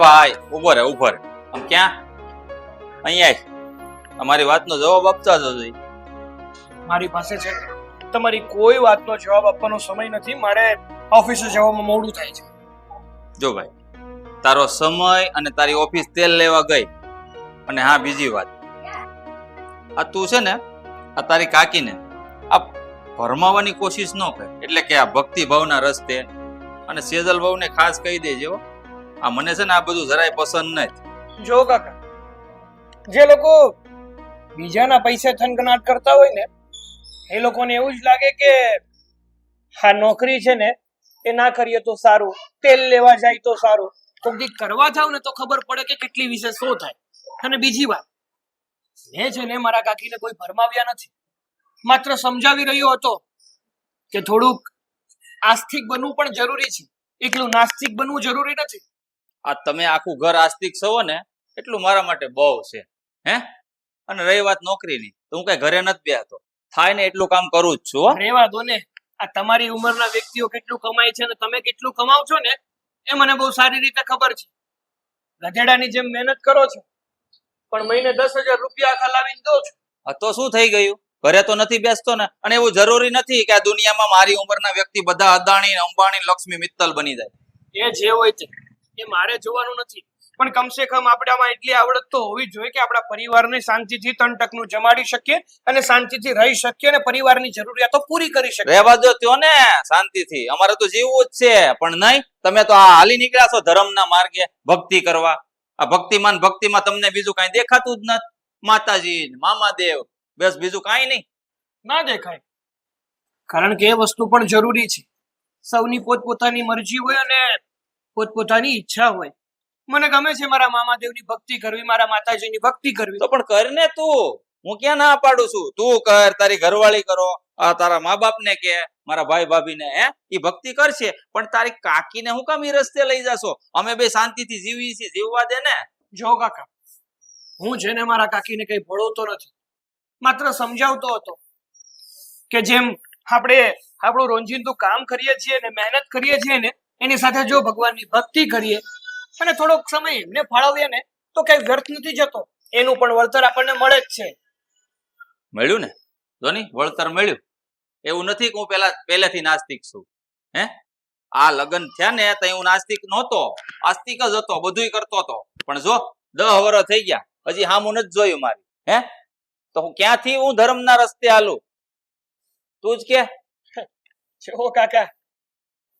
ભાઈ ઊભો રે ઊભો રે આમ ક્યાં? અહીંયા તમારી અમારી વાતનો જવાબ આપતા જજો મારી પાસે છે. તમારી કોઈ વાતનો જવાબ આપવાનો સમય નથી. મારે ઓફિસે જવામાં મોડું થાય છે. જો ભાઈ તારો સમય અને તારી ઓફિસ તેલ લેવા ગઈ. અને હા બીજી વાત. આ તું છે ને આ તારી કાકીને આ ભરમાવાની કોશિશ ન કર. એટલે કે આ ભક્તિ ભાવના રસ્તે અને સેજલ ભાવને ખાસ કહી દેજે. આ મને છે ને આ બધું જરાય પસંદ નથી. જો કાકા, જે લોકો બીજાના પૈસે થનગનાટ કરતા હોય ને, એ લોકોને એવું જ લાગે કે આ નોકરી છે ને, એ ના કરીએ તો સારું, તેલ લેવા જાય તો સારું. દી કરવા જાવ ને તો ખબર પડે કે કેટલી વિશે શું થાય. અને બીજી વાત, મેં છે ને મારા કાકીને કોઈ ભરમાવ્યા નથી. માત્ર સમજાવી રહ્યો હતો કે થોડુંક આસ્તિક બનવું પણ જરૂરી છે. એકલું નાસ્તિક બનવું જરૂરી નથી. આ તમે આખું ઘર આસ્તિક છો ને એટલું મારા માટે બહુ છે હે? અને રહી વાત નોકરીની તો હું કઈ ઘરે નથી બેહતો. થાય ને એટલું કામ કરું જ છું. રેવા દો ને. આ તમારી ઉંમરના વ્યક્તિઓ કેટલું કમાય છે અને તમે કેટલું કમાવ છો ને એ મને બહુ સારી રીતે ખબર છે. ગધેડાની જેમ મહેનત કરો છો પણ મહિને દસ હજાર રૂપિયા આખા લાવીને દો છો. આ તો શું થઈ ગયું? ઘરે તો નથી બેસતો ને અને એવું જરૂરી નથી કે આ દુનિયામાં મારી ઉંમરના વ્યક્તિ બધા અદાણી અંબાણી લક્ષ્મી મિત્તલ બની જાય. એ જે હોય તે. એ મારે જોવાનું નથી. પણ કમસે કમ આપણામાં એટલી આવડત તો હોવી જોઈએ કે આપણા પરિવારને શાંતિથી ત્રણ ટકનું જમાડી શકીએ અને શાંતિથી રહી શકીએ અને પરિવારની જરૂરિયાતો પૂરી કરી શકીએ. રહેવા દો ત્યો ને શાંતિથી. અમારે તો જીવવું જ છે પણ નહીં તમે તો આ હાલી નીકળ્યા છો ધર્મના માર્ગે ભક્તિ કરવા. આ ભક્તિમાન ભક્તિમાં તમને બીજું કાંઈ દેખાતું જ નથી. માતાજી મામા મામાદેવ બસ બીજું કાંઈ નહીં. ના દેખાય. કારણ કે એ વસ્તુ પણ જરૂરી છે. સૌની પોતપોતાની મરજી હોય અને પોતપોતાની ઈચ્છા હોય. મને ગમે છે મારા મામાદેવની ભક્તિ કરવી મારા માતાજીની ભક્તિ કરવી. તો પણ કર ને તું. હું ક્યાં ના પાડું છું? તું કર તારી ઘરવાળી કરો. આ તારા મા બાપ ને કે મારા ભાઈ ભાભી ને હે? એ ભક્તિ કરશે. પણ તારી કાકીને હું કામ એ રસ્તે લઈ જશો? અમે બે શાંતિથી જીવી છીએ જીવવા દે ને. જો કાકા હું જેને મારા કાકીને કઈ ભળવતો નથી માત્ર સમજાવતો હતો કે જેમ આપણે આપણું રોજિંદુ કામ કરીએ છીએ ને મહેનત કરીએ છીએ ને એની સાથે જો ભગવાનની ભક્તિ કરીએ અને થોડોક સમય એમને ફાળવીએ ને તો કઈ વ્યર્થ નથી જતો. એનું પણ વળતર આપણને મળે જ છે. મળ્યું ને? ધોની વળતર મળ્યું. એવું નથી કે હું પેલા પહેલેથી નાસ્તિક છું. હે? આ લગ્ન થયા ને તો હું નાસ્તિક નહોતો. આસ્તિક જ હતો બધુંય કરતો હતો. પણ જો દહ વર્ષ થઈ ગયા હજી હામું નથી જોયું મારી. હે? તો હું ક્યાંથી હું ધર્મના રસ્તે હાલું? તું જ કે. જો કાકા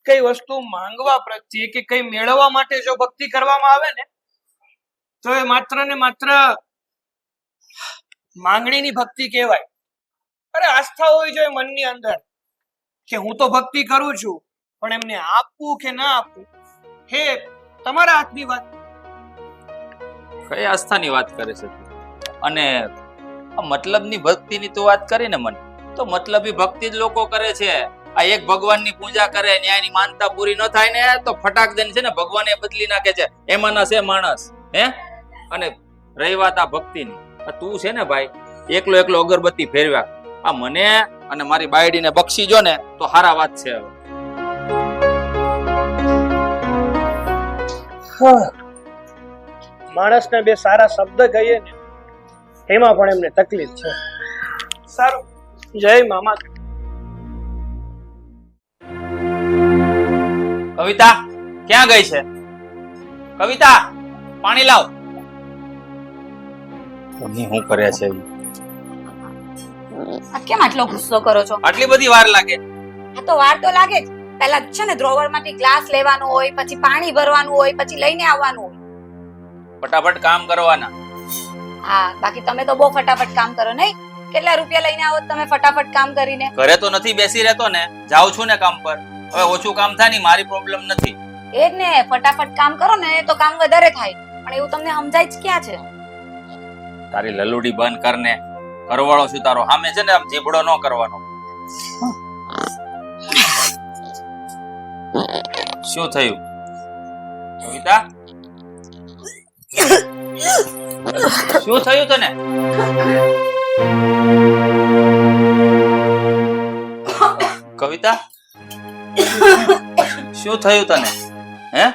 કઈ વસ્તુ માંગવા પ્રત્યે કે કઈ મેળવવા માટે જો ભક્તિ કરવામાં આવે ને, તો એ માત્ર ને માત્ર માંગણીની ભક્તિ કહેવાય. અરે આસ્થા હોવી જોઈએ મનની અંદર કે હું તો ભક્તિ કરું છું, પણ એમને આપવું કે ના આપવું, હે, તમારા હાથની વાત. કઈ આસ્થાની વાત કરે છે? અને મતલબની ભક્તિની તો વાત કરી ને મને. તો મતલબી ભક્તિ જ લોકો કરે છે. આ એક ભગવાનની પૂજા કરે ને એની માનતા પૂરી ન થાય ને તો ફટાક દઈને છે ને ભગવાને બદલી નાખે છે. એમાંના છે માણસ હે? અને રહી વાત આ ભક્તિની. આ તું છે ને ભાઈ એકલો એકલો અગરબત્તી ફેરવ્યા. આ મને અને મારી બાયડીને બક્ષી જો ને તો હારા વાત છે હવે. માણસને બે સારા શબ્દ કહીએ ને એમાં પણ એમને તકલીફ છે. સારું. જય મામા કવિતા ક્યાં ગઈ છે? કવિતા પાણી લાવ. તમે શું કર્યા છે? આ કેમ આટલો ગુસ્સો કરો છો? આટલી બધી વાર લાગે. આ તો વાર તો લાગે જ. પહેલા છે ને ડ્રોવરમાંથી ગ્લાસ લેવાનો હોય પછી પાણી ભરવાનું હોય પછી લઈને આવવાનું હોય. ફટાફટ કામ કરવાના. હા બાકી તમે તો બહુ ફટાફટ કામ કરો નહીં. કેટલા રૂપિયા લઈને આવો તમે ફટાફટ કામ કરીને? ઘરે તો નથી બેસી રહેતો ને. જાઉં છું ને કામ પર. હવે ઓછું કામ થાય ને મારી પ્રોબ્લેમ નથી. એ જ ને ફટાફટ કામ કરો ને તો કામ વધારે થાય. પણ એવું તમને સમજાય જ ક્યાં છે? તારી લલુડી બંધ કર ને કરવાળો છું તારો સામે છે ને આમ જીભડો ન કરવાનો. શું થયું? કવિતા શું થયું તને? કવિતા? શું થયું તને? હે?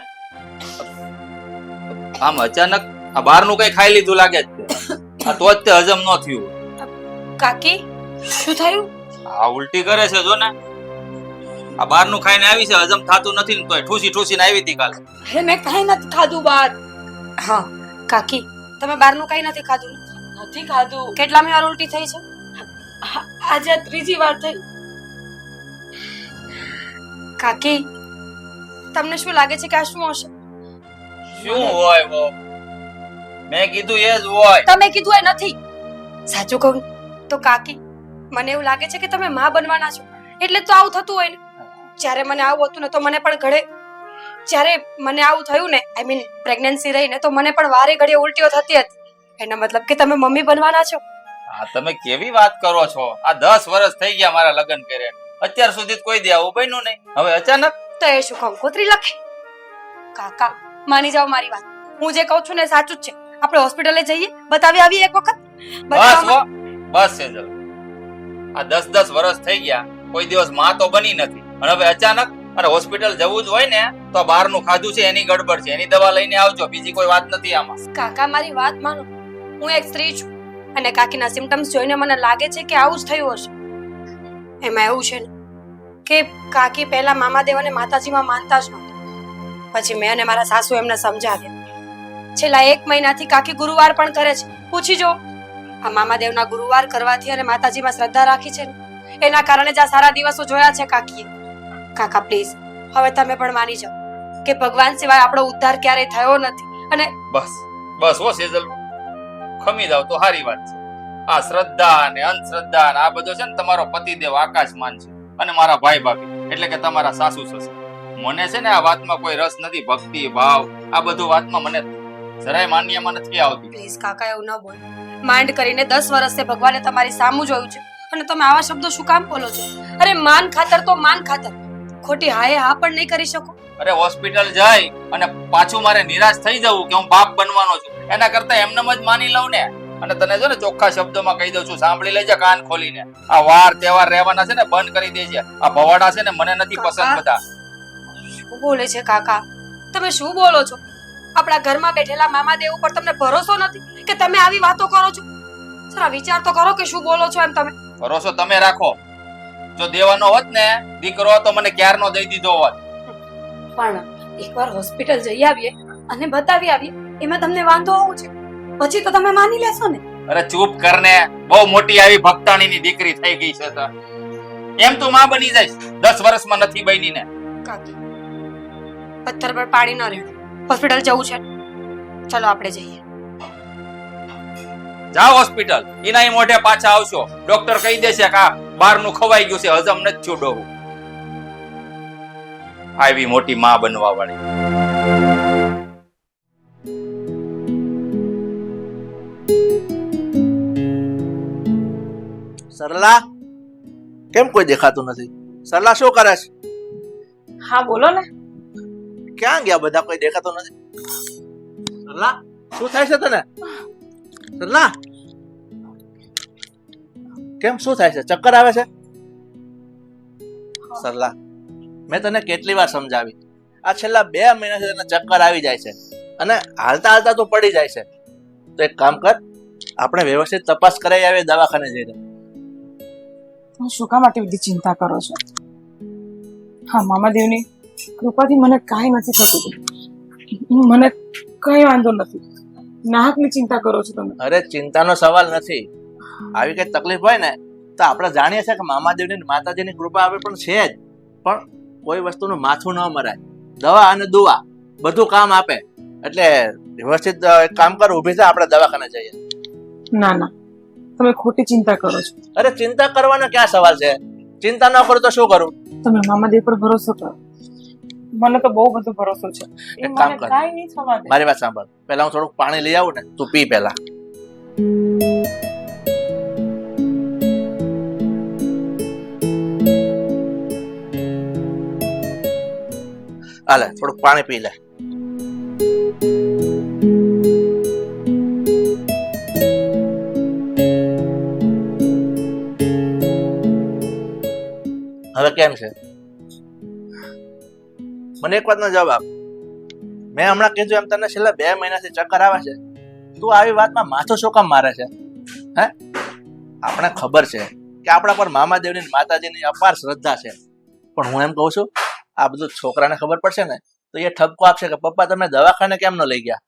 આમ અચાનક આ બહારનું કઈ ખાઈ લીધું લાગે છે. આ તો જ તે હજમ ન થયું. કાકી શું થયું? આ ઉલટી કરે છે જો ને. આ બહારનું ખાઈને આવી છે હજમ થતું નથી ને તોય ઠૂસી ઠૂસીને આવી હતી કાલે. અરે મેં કઈ નથી ખાધું બહાર. હા કાકી તમે બહારનું કઈ નથી ખાધું? નથી ખાધું. કેટલામી વાર ઉલટી થઈ છે? આજે ત્રીજી વાર થઈ. કાકી તમને શું લાગે છે કે આ શું હશે? શું હોય વો મેં કીધું એ જ હોય. તમે કીધું એ નથી. સાચું કહું તો કાકી મને એવું લાગે છે કે તમે માં બનવાના છો. એટલે તો આવું થતું હોય ને. જ્યારે મને આવું હતું ને તો મને પણ ઘડે જ્યારે મને આવું થયું ને આઈ મીન પ્રેગ્નન્સી રહી ને તો મને પણ વારે ઘડીએ ઉલટીઓ થતી હતી. એનો મતલબ કે તમે મમ્મી બનવાના છો? આ તમે કેવી વાત કરો છો? આ દસ વર્ષ થઈ ગયા મારા લગ્ન કરે અત્યાર સુધી કોઈ દે આવું બન્યું નહીં. હવે અચાનક? તો એ શું કંકોત્રી લખે. કાકા માની જાઓ મારી વાત. હું જે કહું છું ને સાચું જ છે. આપણે હોસ્પિટલે જઈએ બતાવી આવીએ એક વખત. બસ બસ સેજલ આ દસ દસ વર્ષ થઈ ગયા. કોઈ દિવસમાં તો બની નથી. અને હવે અચાનક અને હોસ્પિટલ જવું જ હોય ને તો બહારનું ખાધું છે એની ગડબડ છે. એની દવા લઈને આવજો. બીજી કોઈ વાત નથી આમાં. કાકા મારી વાત માનો. હું એક સ્ત્રી છું. અને કાકીના સિમ્ટમ્સ જોઈને મને લાગે છે કે આવું જ થયું હશે. એમાં એવું છે ને કે કાકી પહેલા મામાદેવ અને માતાજીમાં માનતા જ નહોતા. પછી મેં અને મારા સાસુ એમને સમજાવ્યા. છેલ્લા એક મહિનાથી કાકી ગુરુવાર પણ કરે છે. પૂછી જો. આ મામાદેવના ગુરુવાર કરવાથી અને માતાજીમાં શ્રદ્ધા રાખી છે ને, એના કારણે જ આ સારા દિવસો જોયા છે કાકીએ. કાકા પ્લીઝ હવે તમે પણ માની જાઓ કે ભગવાન સિવાય આપણો ઉદ્ધાર ક્યારેય થયો નથી. અને બસ બસ ઓ સેજલ ખમી જાવ તો સારી વાત છે. આ શ્રદ્ધા અને અંધશ્રદ્ધા આ બધો છે ને તમારો પતિદેવ આકાશમાન છે અને મારા ભાઈ ભાભી એટલે કે તમારા સાસુ સસરા. મને છે ને આ વાતમાં કોઈ રસ નથી ભક્તિ ભાવ આ બધું વાતમાં મને જરાય માન્યમાં નથી આવતી. પ્લીઝ કાકા એવું ન બોલ. માંડ કરીને દસ વર્ષથી ભગવાને તમારી સામું જોયું છે. અને તમે આવા શબ્દો શું કામ બોલો છો? અરે માન ખાતર તો માન ખાતર. ખોટી હાએ હા પણ નહીં કરી શકો. અરે હોસ્પિટલ જાય અને પાછું મારે નિરાશ થઈ જવું કે હું બાપ બનવાનો છું. એના કરતા એમનેમ જ માની લઉં ને. અને તને છે ને ચોખ્ખા શબ્દોમાં કહી દઉં છું સાંભળી લેજે કાન ખોલીને. આ વાર તહેવાર રહેવાના છે ને બંધ કરી દેજે. આ ભવાડા છે ને મને નથી પસંદ. બધા. શું બોલે છે કાકા? તમે શું બોલો છો? આપણા ઘરમાં બેઠેલા મામાદેવ ઉપર તમને ભરોસો નથી કે તમે આવી વાતો કરો છો? જરા વિચાર તો કરો કે શું બોલો છો એમ તમે. ભરોસો તમે રાખો. જો દેવાનો હોત ને દીકરો તો મને ક્યારનો દઈ દીધો હોત. પણ એકવાર હોસ્પિટલ જઈ આવીએ અને બતાવી આવીએ એમાં તમને વાંધો આવું છે? પછી તો તમે માની લેશો ને. અરે ચૂપ કરને. બહુ મોટી આવી ભક્તાણીની દીકરી થઈ ગઈ છે તો. એમ તું માં બની જઈશ દસ વર્ષમાં નથી બની ને. કાકી પથ્થર પર પાડી ન રેડો હોસ્પિટલ જવું છે. ચલો આપણે જઈએ. જાઓ હોસ્પિટલ. એના મોઢે પાછા આવશો. ડોક્ટર કહી દેશે કે આ બહારનું ખવાઈ ગયું છે. હજમ નથી છોડો આવી મોટી માં બનવા વાળી. સરલા? કેમ કોઈ દેખાતું નથી? સરલા શું કરે છે હા બોલો ને. ક્યાં ગયા બધા? કોઈ દેખાતું નથી? સરલા શું થાય છે તને? સરલા? કેમ શું થાય છે? ચક્કર આવે છે? સરલા મેં તને કેટલી વાર સમજાવી. આ છેલ્લા બે મહિનાથી તને ચક્કર આવી જાય છે અને હાલતા હાલતા તો પડી જાય છે. તો એક કામ કર આપણે વ્યવસ્થિત તપાસ કરાવી આવીએ દવાખાને જઈને શું કામ આટલી બધી ચિંતા કરો છો? હા મામાદેવની કૃપાથી મને કાંઈ નથી થતું મને કઈ વાંધો નથી. નાહકની ચિંતા કરો છો તમે. અરે ચિંતાનો સવાલ નથી. આવી કઈ તકલીફ હોય ને તો આપણે જાણીએ છીએ કે મામાદેવની માતાજીની કૃપા આવે પણ છે જ. પણ કોઈ વસ્તુનું માથું ન મરાય. દવા અને દુવા બધું કામ આપે. એટલે વ્યવસ્થિત કામ કર ઊભી થા આપણે દવાખાને જઈએ. ના ના. તમે ખોટી ચિંતા કરો છો. અરે ચિંતા કરવાનો ક્યાં સવાલ છે? ચિંતા ન કરું તો શું કરું? તમે મામાદેવ પર ભરોસો કરો. મને તો બહુ બધો ભરોસો છે. એક કામ કર. કાંઈ નહીં થવા દે. મારી વાત સાંભળ. પહેલા હું થોડુંક પાણી લઈ આવું ને તું પી પહેલા. હાલે થોડુંક પાણી પી લે. હવે કેમ છે? મને એક વાતનો જવાબ મેં હમણાં કીધું એમ તને છેલ્લા બે મહિનાથી ચક્કર આવે છે. તું આવી વાતમાં માથું શું કામ મારે છે? હે? આપણે ખબર છે કે આપણા પર મામાદેવની માતાજીની અપાર શ્રદ્ધા છે. પણ હું એમ કહું છું, આ બધું છોકરાને ખબર પડશે ને, તો એ ઠપકો આપશે કે પપ્પા તમે દવાખાને કેમ ન લઈ ગયા?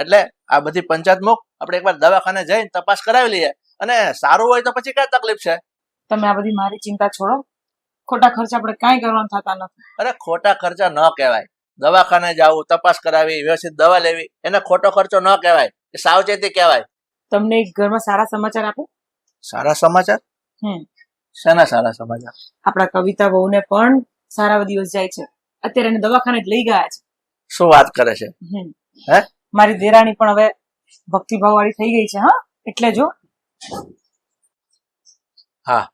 એટલે આ બધી પંચાયત મુક, આપણે એકવાર દવાખાને જઈને તપાસ કરાવી લઈએ. અને સારું હોય તો પછી કઈ તકલીફ છે? તમે આ બધી મારી ચિંતા છોડો. ખોટા ખર્ચા આપણે કાંઈ કરવાનું થતા નથી. અરે ખોટા ખર્ચા ન કહેવાય. દવાખાને જવું તપાસ કરાવી વ્યવસ્થિત દવા લેવી એને ખોટો ખર્ચો ન કહેવાય. એ સાવચેતી કહેવાય. તમને ઘરમાં સારા સમાચાર આપો? સારા સમાચાર? હમ. શેના સારા સમાચાર? આપણા કવિતા બહુને પણ સારા દિવસ જાય છે. અત્યારે એને દવાખાને જ લઈ ગયા છે. શું વાત કરે છે. હે? મારી દેરાણી પણ હવે ભક્તિભાવ વાળી થઈ ગઈ છે હા? એટલે જો. હા.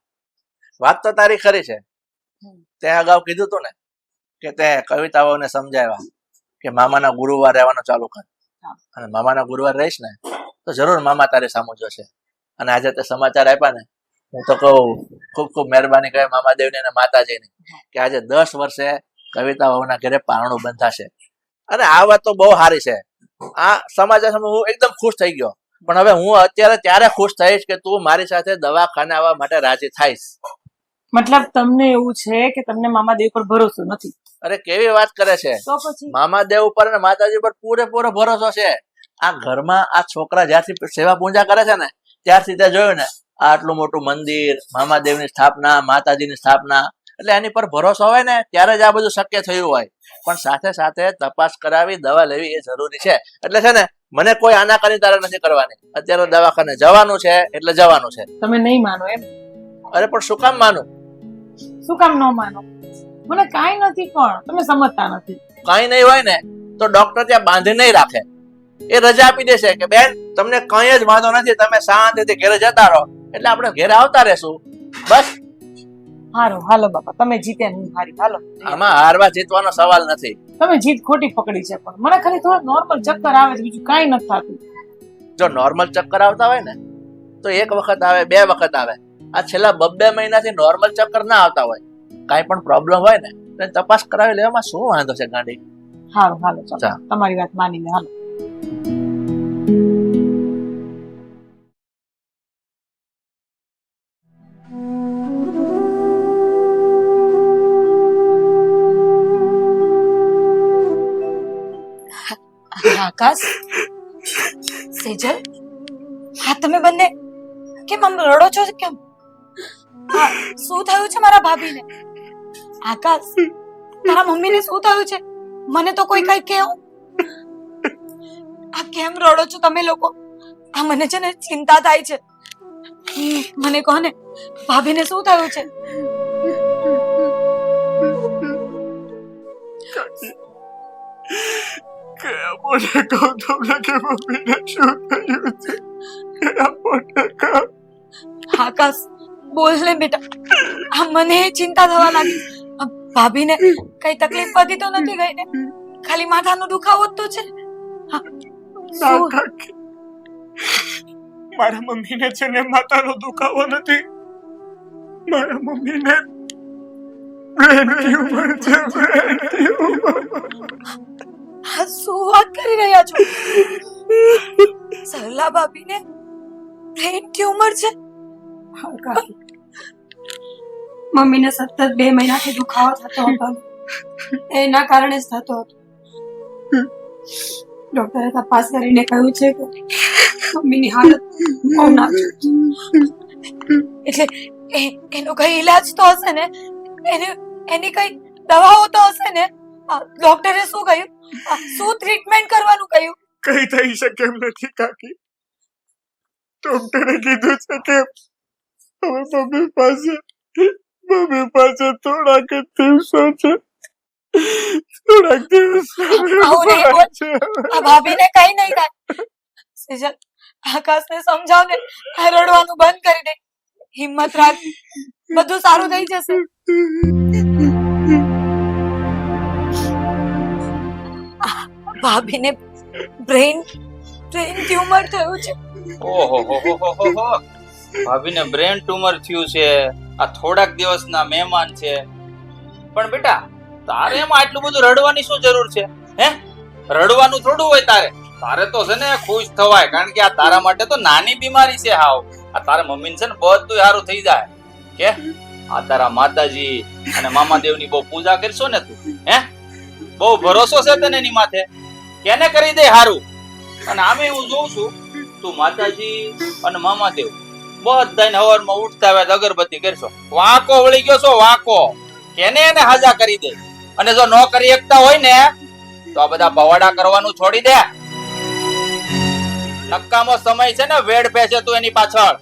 વાત તો તારી ખરી છે. તે અગાઉ કીધું હતું ને કે તે કવિતાઓને સમજાવ્યા કે મામાના ગુરુવાર રહેવાનું ચાલુ કર. અને મામાના ગુરુવાર રહીશ ને તો જરૂર મામા તારી સામું જોશે. અને આજે તે સમાચાર આપ્યા ને હું તો કહું ખૂબ ખૂબ મહેરબાની કહે મામાદેવને અને માતાજીને કે આજે દસ વર્ષે કવિતાઓના ઘરે પારણું બંધાશે. અને આ વાત તો બહુ સારી છે. આ સમાચાર હું એકદમ ખુશ થઈ ગયો. પણ હવે હું અત્યારે ત્યારે ખુશ થઈશ કે તું મારી સાથે દવાખાને આવવા માટે રાજી થઈશ. મતલબ તમને એવું છે કે તમને મામાદેવ પર ભરોસો નથી? અરે કેવી વાત કરે છે? તો પછી? મામાદેવ ઉપર અને માતાજી ઉપર પૂરેપૂરો ભરોસો છે. આ ઘરમાં આ છોકરા જ્યારથી સેવા પૂજા કરે છે ને ત્યારથી તે જોયું ને આટલું મોટું મંદિર મામાદેવની સ્થાપના માતાજીની સ્થાપના એટલે એની પર ભરોસો હોય ને ત્યારે જ આ બધું શક્ય થયું હોય. પણ સાથે સાથે તપાસ કરાવી દવા લેવી એ જરૂરી છે. એટલે છે ને મને કોઈ આનાકાની તારે નથી કરવાની. અત્યારે દવાખાને જવાનું છે એટલે જવાનું છે. તમે નહીં માનો એમ? અરે પણ શું કામ માનું? શું કામ ન માનો? મને કાંઈ નથી પણ તમે સમજતા નથી. કઈ નહીં હોય ને તો ડોક્ટર ત્યાં બાંધી નહીં રાખે. એ રજા આપી દેશે કે બેન તમને કઈ જ વાંધો નથી તમે શાંતિથી ઘરે જતા રહો. એટલે આપણે ઘરે આવતા રહેશું. બસ. હારો હાલો બાપા તમે જીત્યા હું હારી હાલો. આમાં હારવા જીતવાનો સવાલ નથી. તમે જીત ખોટી પકડી છે પણ. મને ખાલી થોડા નોર્મલ ચક્કર આવે છે બીજું કાંઈ નથી થતું. જો નોર્મલ ચક્કર આવતા હોય ને તો એક વખત આવે બે વખત આવે. આ છેલ્લા બબ્બે મહિનાથી નોર્મલ ચક્કર ના આવતા હોય. કાંઈ પણ પ્રોબ્લેમ હોય ને તો તપાસ કરાવી લેવામાં શું વાંધો છે ગાંડી? હારું હાલો ચાલો. તમારી વાત માની લે હાલો આકાશ? સેજલ? હા તમે બંને? કેમ આમ રડો છો? કેમ? શું થયું છે મારા ભાભીને? આકાશ તારા મમ્મીને શું થયું છે? મને તો કોઈ કઈ કેવું આ કેમ રડો છો તમે લોકો? આ મને છે ને ચિંતા થાય છે. મને કહો ને ભાભીને શું થયું છે? આકાશ બોલ ને બેટા. આ મને ચિંતા થવા લાગી. ભાભીને કઈ તકલીફ પડી તો નથી ગઈ ને ખાલી માથાનો દુખાવો જ તો છે. હા, મારા મમ્મીને છે ને માથાનો દુખાવો નથી. મારા મમ્મીને શું વાત કરી રહ્યા છો? સરલા ભાભીને બ્રેન ટ્યુમર છે? મમ્મીને સતત બે મહિનાથી દુખાવો થતો હતો. એના કારણે જ થતો હતો. ડોક્ટરે તપાસ કરીને કહ્યું છે કે મમ્મીની હાલત બહુ એટલે એ- એનો કઈ ઈલાજ તો હશે ને? એને એની કઈ દવાઓ તો હશે ને? ડોક્ટરે શું કહ્યું? શું ટ્રીટમેન્ટ કરવાનું કહ્યું? કઈ થઈ શકે એમ નથી કાકી. ડોક્ટરે કીધું છે કે હવે મમ્મી પાસે મમ્મી પાસે થોડાક દિવસો છે. થોડાક દિવસો ભાભીને કઈ નહીં થાય. સેજલ આકાશને સમજાવ ને રડવાનું બંધ કરી દે. હિંમત રાખ. બધું સારું થઈ જશે. ભાભીને બ્રેન બ્રેન ટ્યુમર થયું છે. ઓહો હો હો હો હો હો. ભાભીને બ્રેન ટ્યુમર થયું છે. આ થોડાક દિવસના મહેમાન છે. પણ બેટા, તારે એમાં આટલું બધું રડવાની શું જરૂર છે? હે? રડવાનું થોડું હોય તારે. તારે તો છે ને ખુશ થવાય, કારણ કે આ તારા માટે તો નાની બીમારી છે હાવ. આ તારા મમ્મીને છે ને બધું સારું થઈ જાય. કે? આ તારા માતાજી અને મામાદેવની બહુ પૂજા કરશો ને તું. હે? બહુ ભરોસો છે તને એની માથે? કેને કરી દે સારું અને આમે હું જોઉં છું, તું માતાજી અને મામાદેવ. બધાને હવારમાં ઉઠતા આવે અગરબત્તી કરશો. વાંકો વળી ગયો છો, વાંકો. કેને એને હાજા કરી દે? અને જો નોકરી કરી શકતા હોય ને, તો આ બધા ભવાડા કરવાનું છોડી દે. નક્કામો સમય છે ને, વેડ છે તું એની પાછળ.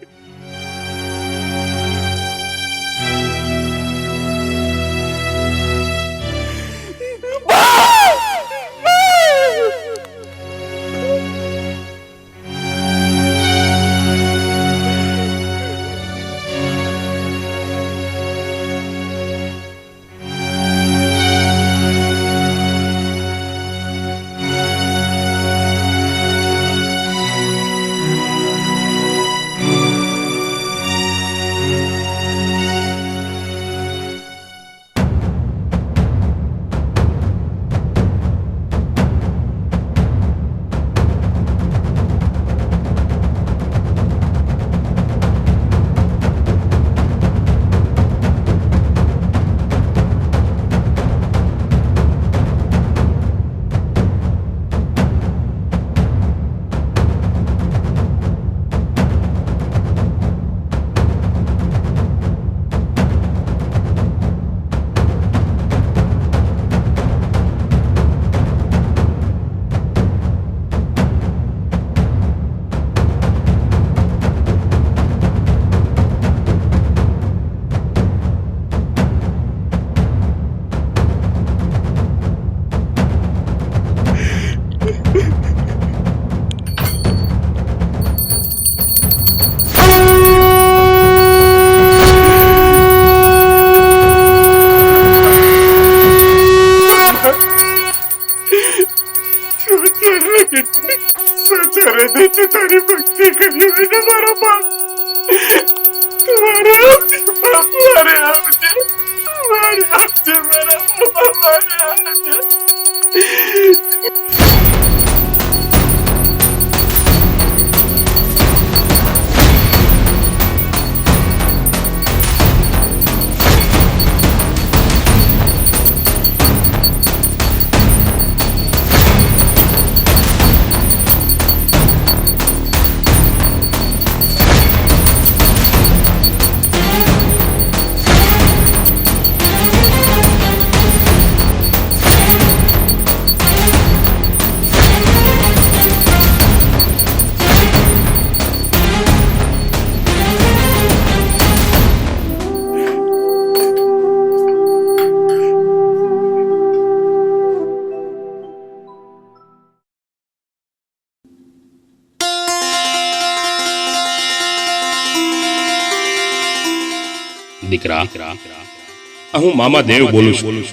સચરે Peace. દીકરા હું મામા દેવ બોલું છું.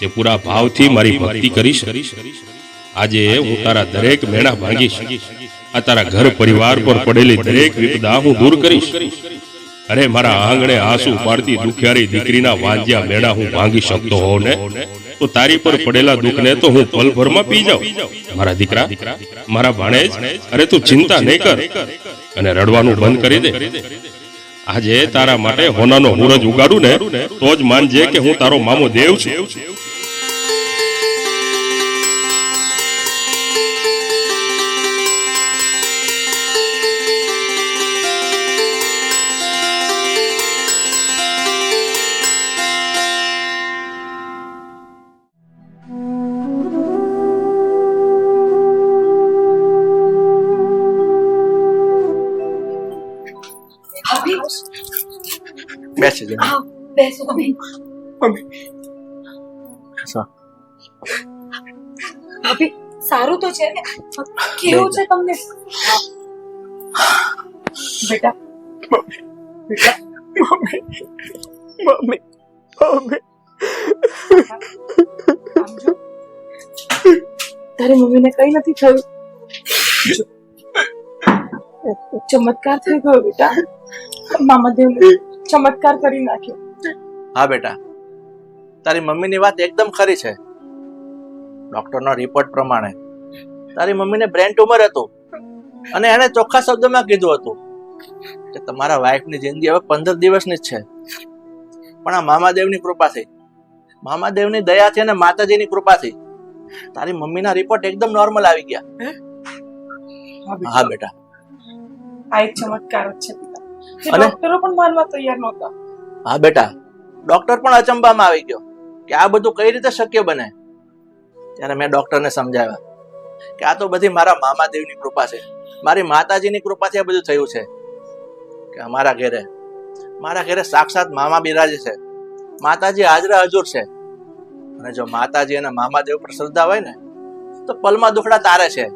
તે પૂરા ભાવથી મારી ભક્તિ કરીશ. આજે હું તારા દરેક મેણા ભાંગીશ. આ તારા ઘર પરિવાર પર પડેલી દરેક વિપદા હું દૂર કરીશ. અરે, મારા આંગણે આંસુ પાડતી દુખિયારી દીકરીના વાંજ્યા મેળા હું ભાંગી શકતો હોઉં ને? તો તારી પર પડેલા દુઃખને તો હું પલભરમાં પી જાઉં. મારા દીકરા, મારા ભાણેજ, અરે તું ચિંતા નહીં કર. અને રડવાનું બંધ કરી દે. આજે તારા માટે હોનાનો હુરજ ઉગાડું ને, તો જ માનજે કે હું તારો મામો દેવ છું. બેસી જા બેસો તમે બેસો. ભાભી સારું તો છે ને? કેવું છે તમને? બેટા. મમ્મી. મમ્મી. મમ્મી જો. તારી મમ્મીને કઈ નથી થયું. ચમત્કાર થઈ ગયો બેટા. મામા દેવને ચમત્કાર કરી નાખ્યો. હા બેટા. તારી મમ્મીની વાત એકદમ ખરી છે. ડોક્ટરનો રિપોર્ટ પ્રમાણે. તારી મમ્મીને બ્રેન ટ્યુમર હતું. અને એણે ચોખ્ખા શબ્દમાં કીધું હતું કે તમારા વાઈફની જિંદગી હવે પંદર દિવસની જ છે. પણ આ મામાદેવની કૃપાથી મામાદેવની દયાથી અને માતાજીની કૃપાથી તારી મમ્મીના રિપોર્ટ એકદમ નોર્મલ આવી ગયા. હા? બેટા. આ એક ચમત્કાર છે. અને- ડોક્ટરો પણ માનવા તૈયાર નહોતા. હા બેટા ડોક્ટર પણ અચંબામાં આવી ગયો કે આ બધું કઈ રીતે શક્ય બને? ત્યારે મેં ડોક્ટરને સમજાવ્યા કે આ તો બધી મારા મામાદેવની કૃપા છે. મારી માતાજીની કૃપાથી આ બધું થયું છે. કે અમારા ઘરે મારા ઘરે સાક્ષાત મામા બિરાજે છે. માતાજી હાજરા હજુર છે. અને જો માતાજી અને મામાદેવ પર શ્રદ્ધા હોય ને તો પલમાં દુખડા તારે છે.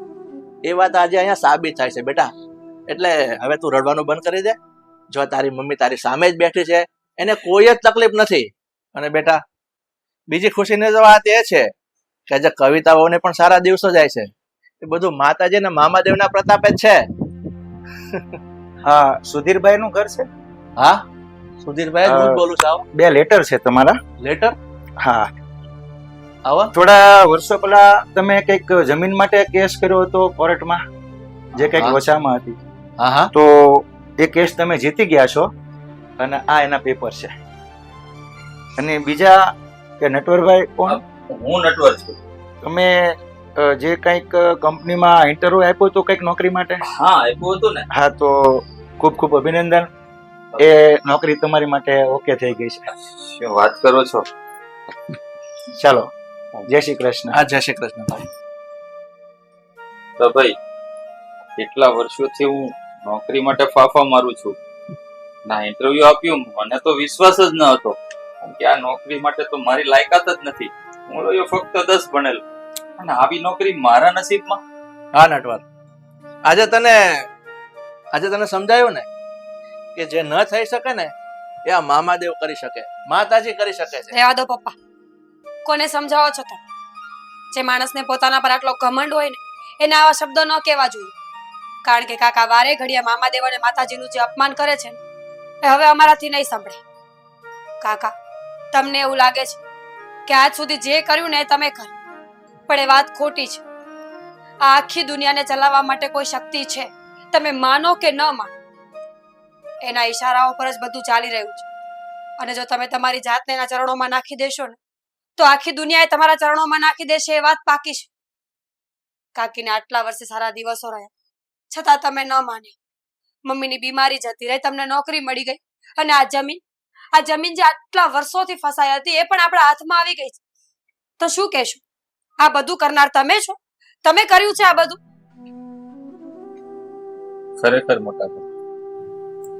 એ વાત આજે અહીંયા સાબિત થાય છે બેટા. એટલે હવે તું રડવાનું બંધ કરી દે. જો તારી મમ્મી તારી સામે જ બેઠી છે એને કોઈ જ તકલીફ નથી. અને બેટા બીજી ખુશીની વાત એ છે કે જે કવિતાઓને પણ સારા દિવસો જાય છે. એ બધું માતાજી અને મામાદેવના પ્રતાપે જ છે. હા સુધીરભાઈ નું ઘર છે? હા? સુધીરભાઈ હું બોલું છું બે લેટર છે તમારા. લેટર? હા. આવો. થોડા વર્ષો પહેલા તમે કંઈક જમીન માટે કેસ કર્યો હતો કોર્ટમાં જે કંઈક. વચામાં હતી. હા હા. તો એ કેસ તમે જીતી ગયા છો અને આ એના પેપર છે. અને બીજા કે નટવરભાઈ કોણ? હું નટવર છું. તમે જે કંઈક કંપનીમાં ઇન્ટરવ્યુ આપ્યો તો કંઈક નોકરી માટે? હા આપ્યો હતો ને. હા તો ખૂબ ખૂબ અભિનંદન. એ નોકરી તમારી માટે ઓકે થઈ ગઈ છે. શું વાત કરો છો? ચાલો જય શ્રી કૃષ્ણ. હા જય શ્રી કૃષ્ણ. ભાઈ તો ભાઈ કેટલા વર્ષોથી હું નોકરી માટે ફાફા મારું છું. ના ઇન્ટરવ્યુ આપ્યું મને તો વિશ્વાસ જ ન હતો. કે આ નોકરી માટે તો મારી લાયકાત જ નથી. હું રહ્યો ફક્ત દસ ભણેલ. અને આવી નોકરી મારા નસીબમાં? હા નટવર. આજે તને આજે તને સમજાયું ને કે જે ન થઈ શકે ને એ આ મામાદેવ કરી શકે માતાજી કરી શકે છે. રહેવા દો પપ્પા. કોને સમજાવો છો તમે? જે માણસને પોતાના પર આટલો ઘમંડ હોય ને એને આવા શબ્દો ન કહેવા જોઈએ. કારણ કે કાકા વારે ઘડિયા મામાદેવ અને માતાજીનું જે અપમાન કરે છે એ હવે અમારાથી નહીં સાંભળે. કાકા, તમને એવું લાગે છે કે આજ સુધી જે કર્યું ને તમે કર્યું. પણ એ વાત ખોટી છે. આ આખી દુનિયાને ચલાવવા માટે કોઈ શક્તિ છે. તમે માનો કે ન માનો, એના ઈશારાઓ પર જ બધું ચાલી રહ્યું છે. અને જો તમે તમારી જાતને એના ચરણોમાં નાખી દેશો ને, તો આખી દુનિયાએ તમારા ચરણોમાં નાખી દેશે એ વાત પાકી છે. કાકીને આટલા વર્ષે સારા દિવસો રહ્યા. છતાં તમે ન માન્યા. મમ્મીની બીમારી જતી રહી, તમને નોકરી મળી ગઈ. અને આ જમીન આ જમીન જે આટલા વર્ષોથી ફસાઈ હતી, એ પણ આપણા હાથમાં આવી ગઈ છે. તો શું કહેશો? આ બધું કરનાર તમે છો? તમે કર્યું છે આ બધું? ખરેખર મોટા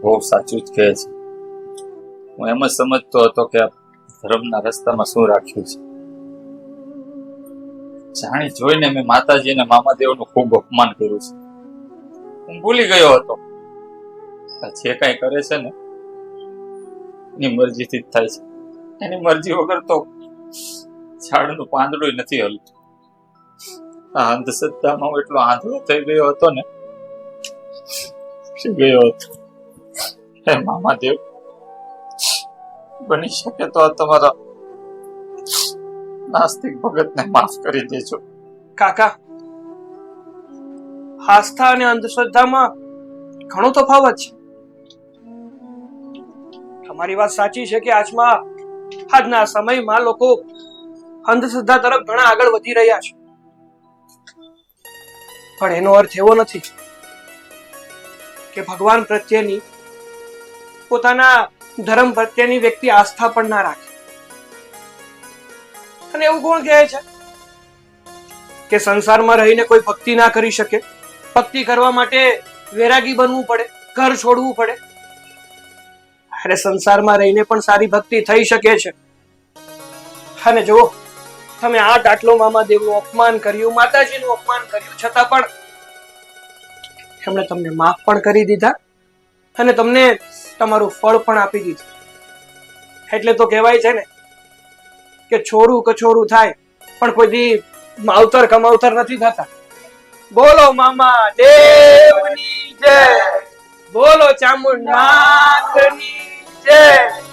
બહુ સાચું જ કહે છે. હું એમ જ સમજતો હતો કે ધર્મના રસ્તામાં શું રાખ્યું છે. જાણી જોઈને મેં માતાજી અને મામાદેવનું ખૂબ અપમાન કર્યું છે. હું ભૂલી ગયો હતો. જે કાંઈ કરે છે ને, એની મરજીથી જ થાય છે. એની મરજી વગર તો ઝાડનું પાંદડું નથી હલતું. આ અંધશ્રદ્ધામાં એટલો આંધળો થઈ ગયો હતો ને ગયો હતો? હે મામાદેવ, બની શકે તો આ તમારા નાસ્તિક ભગતને માફ કરી દેજો. કાકા આસ્થા અને અંધશ્રદ્ધામાં ઘણો તફાવત છે. તમારી વાત સાચી છે કે આજમાં, આજના સમયમાં લોકો અંધશ્રદ્ધા તરફ ઘણા આગળ વધી રહ્યા છે. પણ એનો અર્થ એવો નથી કે ભગવાન પ્રત્યેની પોતાના ધર્મ પ્રત્યેની વ્યક્તિ આસ્થા પણ ના રાખે. અને એવું કોણ કહે છે? કે સંસારમાં રહીને કોઈ ભક્તિ ના કરી શકે? ભક્તિ કરવા માટે વેરાગી બનવું પડે, ઘર છોડવું પડે. અરે સંસારમાં રહીને પણ સારી ભક્તિ થઈ શકે છે. અને જુઓ, તમે આઠ આટલો મામાદેવનું અપમાન કર્યું, માતાજીનું અપમાન કર્યું, છતાં પણ એમણે તમને માફ પણ કરી દીધા અને તમને તમારું ફળ પણ આપી દીધું. એટલે તો કહેવાય છે ને કે છોરું કછોરું થાય, પણ કોઈ દી માવતર કમાવતર નથી થતા. બોલો મામા દેવની જય. બોલો ચામુંડ માતની જય.